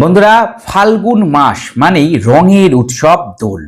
বন্ধুরা ফাল্গুন মাস মানেই রঙের উৎসব দোল।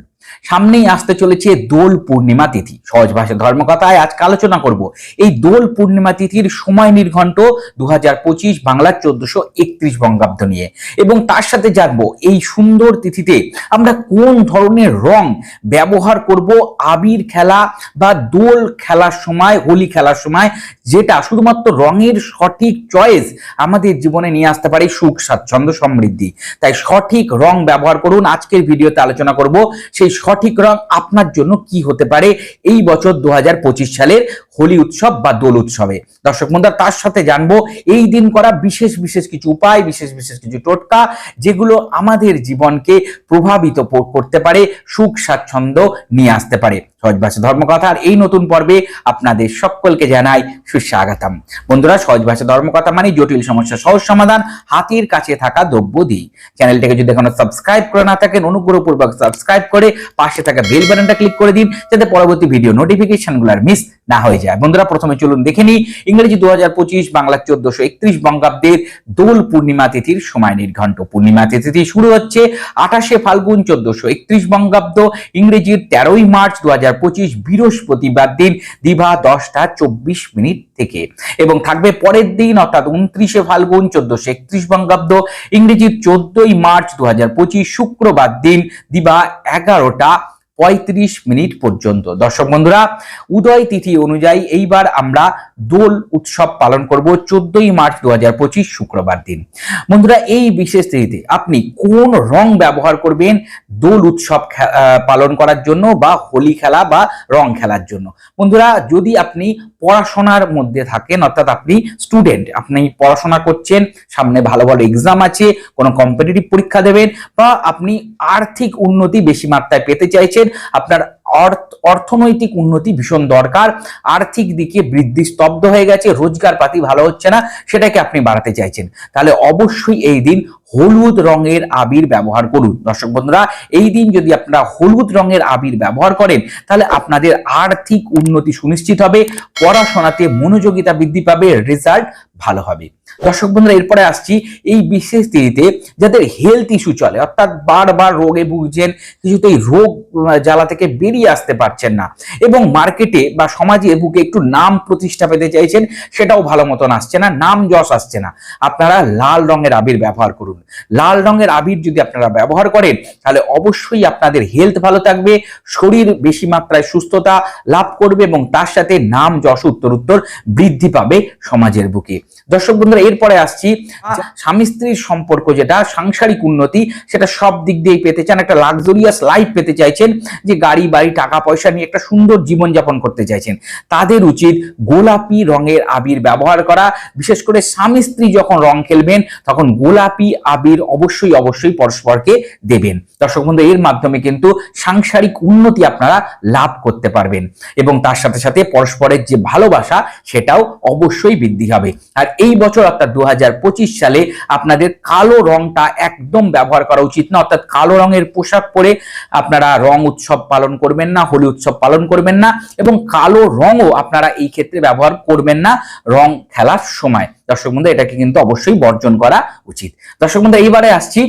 সামনেই আসতে চলেছে দোল পূর্ণিমা তিথি। সহজ ভাষা ধর্মকথায় আজকে আলোচনা করব। এই দোল পূর্ণিমা তিথির সময় নির্ঘণ্ট দু হাজার পঁচিশ বাংলার চোদ্দশো একত্রিশ বঙ্গাব্দ নিয়ে। এবং তার সাথে জানব এই সুন্দর তিথিতে আমরা কোন ধরনের রং ব্যবহার করব, আবির খেলা বা দোল খেলার সময়, হোলি খেলার সময়, যেটা শুধুমাত্র রঙের সঠিক চয়েস আমাদের জীবনে নিয়ে আসতে পারে সুখ, স্বাচ্ছন্দ্য, সমৃদ্ধি। তাই সঠিক রং ব্যবহার করুন। আজকের ভিডিওতে আলোচনা করব সেই সঠিক রং আপনার জন্য কি হতে পারে এই বছর দুহাজার পঁচিশ সালের হোলি উৎসব বা দোল উৎসবে। দর্শক বন্ধুরা তার সাথে জানব এই দিন করা বিশেষ বিশেষ কিছু উপায়, বিশেষ বিশেষ কিছু টোটকা যেগুলো আমাদের জীবনকে প্রভাবিত করতে পারে, সুখ, স্বাচ্ছন্দ্য নিয়ে আসতে পারে। সহজ ভাষা ধর্মকথার এই নতুন পর্বে আপনাদের সকলকে জানাই সুস্বাগতম। বন্ধুরা, সহজ ভাষা ধর্মকথা মানে জটিল সমস্যা, সহজ সমাধান, হাতির কাছে থাকা দ্রব্য দিই। চ্যানেলটাকে যদি এখনও সাবস্ক্রাইব করে না থাকেন, অনুগ্রহপূর্বক সাবস্ক্রাইব করে পাশে থাকা বেল বাটনটা ক্লিক করে দিন, যাতে পরবর্তী ভিডিও নোটিফিকেশনগুলোর মিস না হয়ে যায়। বন্ধুরা, প্রথমে চলুন দেখে নিই, ইংরেজি দু হাজার পঁচিশ, বাংলা চোদ্দশো একত্রিশ বঙ্গাব্দের দোল পূর্ণিমা তিথির সময় নির্ঘণ্ট। পূর্ণিমা তিথি শুরু হচ্ছে আঠাশে ফাল্গুন চোদ্দশো একত্রিশ বঙ্গাব্দ, ইংরেজির তেরোই মার্চ দু হাজার হাজার পঁচিশ বৃহস্পতিবার দিন, দিভা দশটা চব্বিশ মিনিট থেকে। এবং থাকবে পরের দিন, অর্থাৎ উনত্রিশে ফাল্গুন, চোদ্দশো একত্রিশ বঙ্গাব্দ ইংরেজির চোদ্দই মার্চ দু হাজার পঁচিশ, শুক্রবার দিন দিবা এগারোটা পঁয়ত্রিশ মিনিট পর্যন্ত। দর্শক বন্ধুরা, উদয় তিথি অনুযায়ী এইবার আমরা দোল উৎসব পালন করব চোদ্দই মার্চ দু হাজার পঁচিশ শুক্রবার দিন। বন্ধুরা, এই বিশেষ তিথিতে আপনি কোন রং ব্যবহার করবেন দোল উৎসব পালন করার জন্য বা হোলি খেলা বা রং খেলার জন্য? বন্ধুরা, যদি আপনি পড়াশোনার মধ্যে থাকেন, অর্থাৎ আপনি স্টুডেন্ট, আপনি পড়াশোনা করছেন, সামনে ভালো ভালো এক্সাম আছে, কোনো কম্পিটিটিভ পরীক্ষা দেবেন, বা আপনি আর্থিক উন্নতি বেশি মাত্রায় পেতে চাইছেন আপনার অর্থ, অর্থনৈতিক উন্নতি ভীষণ দরকার। আর্থিক দিকে বৃদ্ধি স্তব্ধ হয়ে গেছে, রোজগার পাতি ভালো হচ্ছে না, সেটাকে আপনি বাড়াতে চাইছেন। তাহলে অবশ্যই এই দিন হলুদ রঙের আবির ব্যবহার করুন। দর্শক বন্ধুরা, এই দিন যদি আপনারা হলুদ রঙের আবির ব্যবহার করেন, তাহলে আপনাদের আর্থিক উন্নতি সুনিশ্চিত হবে, পড়াশোনাতে মনোযোগিতা বৃদ্ধি পাবে, রেজাল্ট ভালো হবে। দর্শক বন্ধুরা, এরপরে আসছি এই বিশেষ তিথিতে যাদের হেলথ ইস্যু চলে, অর্থাৎ বারবার রোগে ভুগছেন, কিছুতেই রোগ জ্বালা থেকে বেরিয়ে আসতে পারছেন না এবং মার্কেটে বা সমাজে বুকে একটু নাম প্রতিষ্ঠা পেতে চাইছেন, সেটাও ভালো মতন আসছে না, নাম যশ আসছে না। আপনারা লাল রঙের আবির ব্যবহার করুন। লাল রঙের আবির যদি আপনারা ব্যবহার করেন, তাহলে অবশ্যই আপনাদের হেলথ ভালো থাকবে, শরীর বেশি মাত্রায় সুস্থতা লাভ করবে এবং তার সাথে নাম, যশ উত্তর উত্তর বৃদ্ধি পাবে সমাজের বুকে। দর্শক বন্ধুরা এরপরে আসছি স্বামী স্ত্রীর সম্পর্ক যেটা সাংসারিক উন্নতি সেটা সব দিক দিয়েই পেতে চান একটা লাক্সারিয়াস লাইফ পেতে চাইছেন যে গাড়ি বাড়ি টাকা পয়সা নিয়ে একটা সুন্দর জীবন যাপন করতে চাইছেন। তাদের উচিত গোলাপি রঙের আবির ব্যবহার করা বিশেষ করে স্বামী স্ত্রী যখন রং খেলবেন তখন গোলাপি আবির অবশ্যই অবশ্যই পরস্পরকে দেবেন। দর্শক বন্ধু এর মাধ্যমে কিন্তু সাংসারিক উন্নতি আপনারা লাভ করতে পারবেন। এবং তার সাথে সাথে পরস্পরের যে ভালোবাসা সেটাও অবশ্যই বৃদ্ধি হবে। আর এই বছর অর্থাৎ দু সালে আপনাদের কালো রংটা একদম ব্যবহার করা উচিত না। অর্থাৎ কালো রঙের পোশাক পরে আপনারা রং উৎসব পালন করবেন না, হোলি উৎসব পালন করবেন না এবং কালো রঙও আপনারা এই ক্ষেত্রে ব্যবহার করবেন না রং খেলার সময়। দর্শক বন্ধু, এটাকে কিন্তু অবশ্যই বর্জন করা উচিত। দর্শক বন্ধু, এইবারে আসছি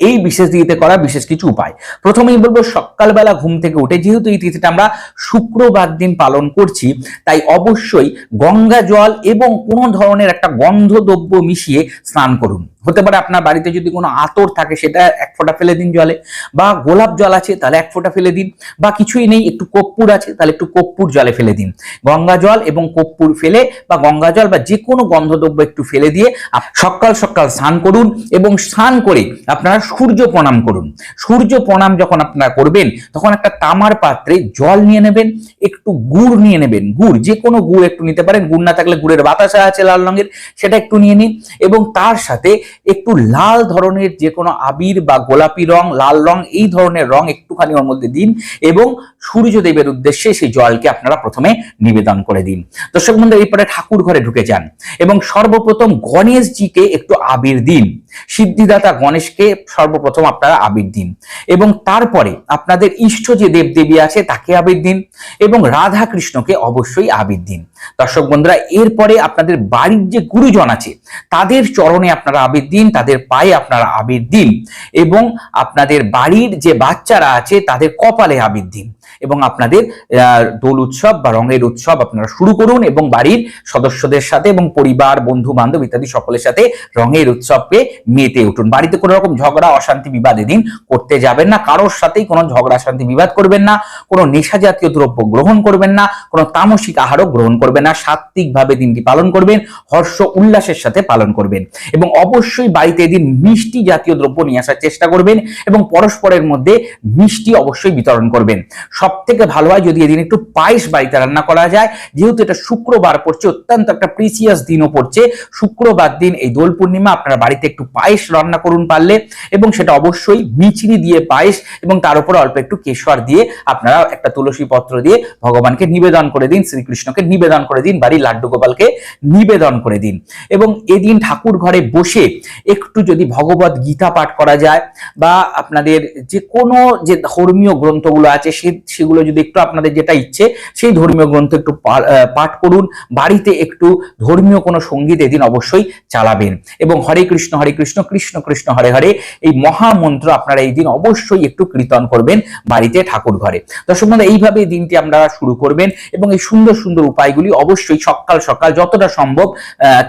এই বিশেষ দিতে করা বিশেষ কিছু উপায়। প্রথমেই বলব, সকালবেলা ঘুম থেকে উঠে যেহেতু এই তিথিটা আমরা শুক্রবার দিন পালন করছি, তাই অবশ্যই গঙ্গা জল এবং কোনো ধরনের একটা গন্ধদ্রব্য মিশিয়ে স্নান করুন। হতে পারে আপনার বাড়িতে যদি কোনো আতর থাকে, সেটা এক ফোঁটা ফেলে দিন জলে, বা গোলাপ জল আছে, তাহলে এক ফোঁটা ফেলে দিন, বা কিছুই নেই, একটু কর্পূর আছে, তাহলে একটু কর্পূর জলে ফেলে দিন। গঙ্গা জল এবং কর্পূর ফেলে, বা গঙ্গা জল বা যে কোনো গন্ধদ্রব্য একটু ফেলে দিয়ে সকাল সকাল স্নান করুন এবং স্নান করে আপনারা সূর্য প্রণাম করুন। সূর্য প্রণাম যখন আপনারা করবেন, তখন একটা তামার পাত্রে জল নিয়ে নেবেন, একটু গুড় নিয়ে নেবেন, গুড় যে কোনো গুড় একটু নিতে পারেন, গুড় না থাকলে গুড়ের বাতাসা আছে লাল রঙের, সেটা একটু নিয়ে নিন, এবং তার সাথে একটু লাল ধরনের যে কোনো আবির বা গোলাপি রং, লাল রং, এই ধরনের রং একটুখানি ওর মধ্যে দিন এবং সূর্যদেবের উদ্দেশ্যে সেই জলকে আপনারা প্রথমে নিবেদন করে দিন। দর্শক বন্ধু এরপরে ঠাকুর ঘরে ঢুকে যান এবং সর্বপ্রথম গণেশজিকে একটু আবির দিন। সিদ্ধিদাতা গণেশকে সর্বপ্রথম আপনারা আবির দিন এবং তারপরে আপনাদের ইষ্ট যে দেবদেবী আছে তাকে আবির দিন এবং রাধা কৃষ্ণকে অবশ্যই আবির দিন। দর্শক বন্ধুরা, এরপরে আপনাদের বাড়ির যে গুরুজন আছে, তাদের চরণে আপনারা আবির দিন, তাদের পায়ে আপনারা আবির দিন এবং আপনাদের বাড়ির যে বাচ্চারা আছে তাদের কপালে আবির দিন। এবং আপনাদের দোল উৎসব বা রঙের উৎসব আপনারা শুরু করুন এবং বাড়ির সদস্যদের সাথে এবং পরিবার, বন্ধু বান্ধব ইত্যাদি সকলের সাথে রঙের উৎসবকে মেতে উঠুন। বাড়িতে কোনো রকম ঝগড়া, অশান্তি, বিবাদ এদিন করতে যাবেন না। কারোর সাথেই কোনো ঝগড়া শান্তি বিবাদ করবেন না। কোনো নেশা জাতীয় দ্রব্য গ্রহণ করবেন না। কোনো তামসিক আহারও গ্রহণ করবেন না। সাত্বিকভাবে দিনটি পালন করবেন। হর্ষ উল্লাসের সাথে পালন করবেন। এবং অবশ্যই বাড়িতে এদিন মিষ্টি জাতীয় দ্রব্য নিয়ে আসার চেষ্টা করবেন। এবং পরস্পরের মধ্যে মিষ্টি অবশ্যই বিতরণ করবেন। সব থেকে ভালো হয় যদি এদিন একটু পায়েস বাড়িতে রান্না করা যায়, যেহেতু এটা শুক্রবার পড়ছে, অত্যন্ত একটা প্রিসিয়াস দিনও পড়ছে। শুক্রবার দিন এই দোল পূর্ণিমা, আপনারা বাড়িতে একটু পায়েস রান্না করুন পারলে এবং সেটা অবশ্যই মিচিরি দিয়ে পায়েস এবং তার উপরে অল্প একটু কেশর দিয়ে আপনারা একটা তুলসী পত্র দিয়ে ভগবানকে নিবেদন করে দিন, শ্রীকৃষ্ণকে নিবেদন করে দিন, বাড়ির লাড্ডু গোপালকে নিবেদন করে দিন। এবং এদিন ঠাকুর ঘরে বসে একটু যদি ভগবত গীতা পাঠ করা যায় বা আপনাদের যে কোনো যে ধর্মীয় গ্রন্থগুলো আছে, সে, সেগুলো যদি একটু আপনাদের যেটা ইচ্ছে, সেই ধর্মীয় গ্রন্থ একটু পাঠ করুন। বাড়িতে একটু ধর্মীয় কোনো সংগীত এদিন অবশ্যই চালাবেন। এবং হরে কৃষ্ণ হরে কৃষ্ণ কৃষ্ণ কৃষ্ণ, হরে হরে, এই মহামন্ত্র আপনারা এই দিন অবশ্যই একটু কীর্তন করবেন বাড়িতে ঠাকুর ঘরে। দর্শক বন্ধু এইভাবে দিনটি আমরা শুরু করবেন এবং এই সুন্দর সুন্দর উপায়গুলি অবশ্যই সকাল সকাল যতটা সম্ভব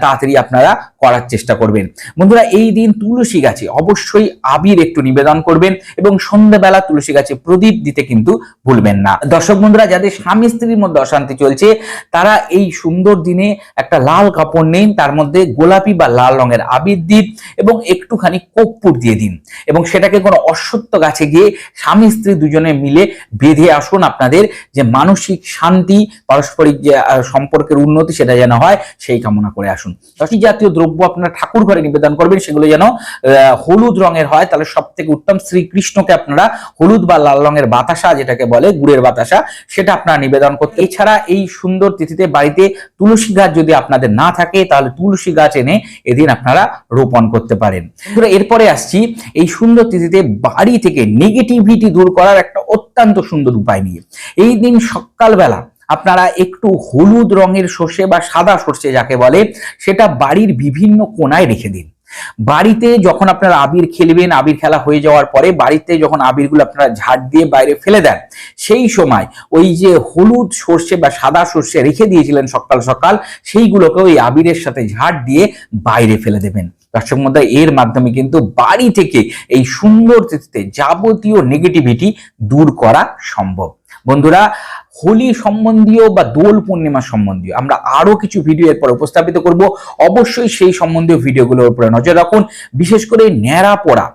তাড়াতাড়ি আপনারা করার চেষ্টা করবেন। বন্ধুরা, এই দিন তুলসী গাছে অবশ্যই আবির একটু নিবেদন করবেন এবং সন্ধ্যাবেলা তুলসী গাছে প্রদীপ দিতে কিন্তু ভুলবেন না। দর্শক বন্ধুরা, যাদের স্বামী স্ত্রীর মধ্যে অশান্তি চলছে, তারা এই সুন্দর দিনে একটা লাল কাপড় নিন, তার মধ্যে গোলাপি বা লাল রঙের আবির দিন এবং একটুখানি কর্পূর দিয়ে দিন। এবং সেটাকে কোনো অশ্বত্থ গাছে গিয়ে স্বামী স্ত্রী দুজনে মিলে বেঁধে আসুন আপনাদের যে মানসিক শান্তি, পারস্পরিক যে সম্পর্কের উন্নতি সেটা যেন হয়, সেই কামনা করে আসুন। দশটি জাতীয় দ্রব্য আপনারা ঠাকুর ঘরে নিবেদন করবেন, সেগুলো যেন হলুদ রঙের হয়, তাহলে সব থেকে উত্তম শ্রীকৃষ্ণকে আপনারা হলুদ বা লাল রঙের বাতাসা, যেটাকে বলে গুড়ের বাতাসা, সেটা আপনারা নিবেদন করতে এছাড়া এই সুন্দর তিথিতে বাড়িতে তুলসী গাছ যদি আপনাদের না থাকে, তাহলে তুলসী গাছ এনে এদিন আপনারা রোপণ করতে পারেন। এরপরে আসছি এই সুন্দর তিথিতে বাড়ি থেকে নেগেটিভিটি দূর করার একটা অত্যন্ত সুন্দর উপায় নিয়ে। এই দিন সকালবেলা আপনারা একটু হলুদ রঙের সর্ষে বা সাদা সর্ষে যাকে বলে, সেটা বাড়ির বিভিন্ন কোনায় রেখে দিন। বাড়িতে যখন আপনারা আবির খেলবেন, আবির খেলা হয়ে যাওয়ার পরে বাড়িতে যখন আবিরগুলো আপনারা ঝাড় দিয়ে বাইরে ফেলে দেন, সেই সময় ওই যে হলুদ সর্ষে বা সাদা সর্ষে রেখে দিয়েছিলেন সকাল সকাল, সেইগুলোকে ওই আবিরের সাথে ঝাড় দিয়ে বাইরে ফেলে দেবেন। দর্শক মধ্যে এর মাধ্যমে কিন্তু বাড়ি থেকে এই সুন্দর যাবতীয় নেগেটিভিটি দূর করা সম্ভব। বন্ধুরা, হোলি সম্বন্ধীয় বা দোল পূর্ণিমা সম্বন্ধীয় আমরা আরও কিছু ভিডিও এরপর উপস্থাপিত করব। অবশ্যই সেই সম্বন্ধীয় ভিডিওগুলোর উপরে নজর রাখুন। বিশেষ করে ন্যাড়া পড়া।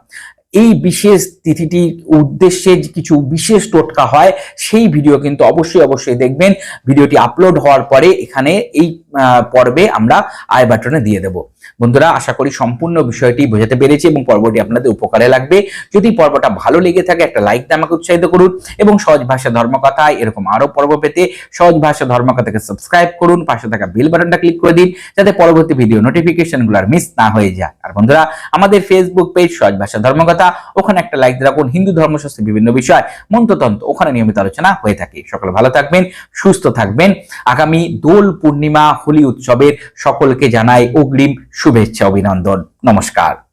এই বিশেষ তিথিটির উদ্দেশ্যে কিছু বিশেষ টোটকা হয়, সেই ভিডিও কিন্তু অবশ্যই অবশ্যই দেখবেন। ভিডিওটি আপলোড হওয়ার পরে এখানে এই পর্বে আমরা আই বাটনে দিয়ে দেব। বন্ধুরা, আশা করি সম্পূর্ণ বিষয়টি বোঝাতে পেরেছি এবং পর্বটি আপনাদের উপকারে লাগবে। যদি পর্বটা ভালো লেগে থাকে, একটা লাইক দিয়ে আমাকে উৎসাহিত করুন এবং সহজ ভাষা ধর্মকথায় এরকম আরও পর্ব পেতে সহজ ভাষা ধর্মকথাকে সাবস্ক্রাইব করুন, পাশে থাকা বেল বাটনটা ক্লিক করে দিন, যাতে পরবর্তী ভিডিও নোটিফিকেশনগুলো আর মিস না হয়ে যায়। আর বন্ধুরা, আমাদের ফেসবুক পেজ সহজ ভাষা ধর্মকথা, ওখানে একটা লাইক দিয়ে রাখুন। হিন্দু ধর্মশাস্ত্রের বিভিন্ন বিষয়, মন্ত্রতন্ত্র, ওখানে নিয়মিত আলোচনা হয়ে থাকে। সকলে ভালো থাকবেন, সুস্থ থাকবেন। আগামী দোল পূর্ণিমা হোলি উৎসবের সকলকে জানাই অগ্রিম শুভেচ্ছা অভিনন্দন। নমস্কার।